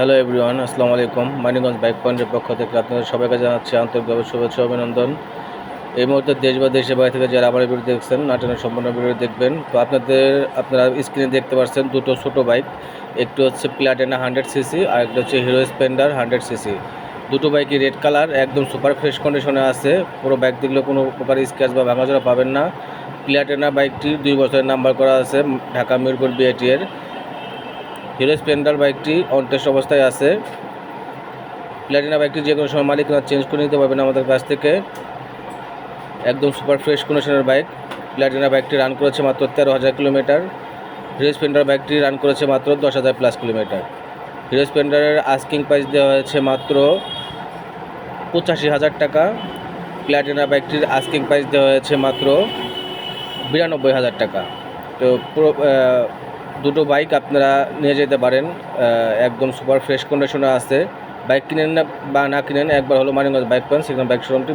Hello everyone আসসালামু আলাইকুম Maniganj bike পয়েন্টের পক্ষ থেকে আপনাদের সবাইকে জানাচ্ছি আন্তরিকভাবে শুভেচ্ছা, অভিনন্দন। এই মুহূর্তে দেশ বা দেশের বাইরে থেকে যারা আমার ভিডিও দেখছেন নাটনের সম্পূর্ণ ভিডিও দেখবেন। তো আপনাদের, আপনারা স্ক্রিনে দেখতে পাচ্ছেন দুটো ছোটো বাইক একটু হচ্ছে প্লাটেনা হান্ড্রেড সিসি আর একটা হচ্ছে হিরো স্প্লেন্ডার হান্ড্রেড সিসি দুটো বাইকই রেড কালার একদম সুপার ফ্রেশ কন্ডিশনে আছে। পুরো বাইক দেখলে কোনো প্রকার স্ক্র্যাচ বা ভাঙাচোরা পাবেন না। প্লাটেনা বাইকটি দুই বছরের নাম্বার করা আছে, ঢাকা মিরপুর বিআইটি এর হিরো স্প্লেন্ডার বাইকটি অনটেস্ট অবস্থায় আছে। প্ল্যাটিনা বাইকটি যে কোনো সময় মালিকানা চেঞ্জ করে নিতে পারবেন আমাদের কাছ থেকে। একদম সুপার ফ্রেশ কন্ডিশনের বাইক। প্ল্যাটিনা বাইকটি রান করেছে মাত্র তেরো হাজার কিলোমিটার। হিরো স্প্লেন্ডার বাইকটি রান করেছে মাত্র দশ হাজার প্লাস কিলোমিটার। হিরো স্প্লেন্ডারের আস্কিং প্রাইস দেওয়া হয়েছে মাত্র পঁচাশি হাজার টাকা। প্ল্যাটিনা বাইকটির আস্কিং প্রাইস দেওয়া হয়েছে মাত্র বিরানব্বই হাজার টাকা। তো পুরো দুটো বাইক আপনারা নিয়ে যেতে পারেন একদম সুপার ফ্রেশ কন্ডিশনে আছে। বাইক কিনেন না বা না কিনেন, একবার হলো মানিগঞ্জ বাইক পান, সেখানে বাইক শোরুমটি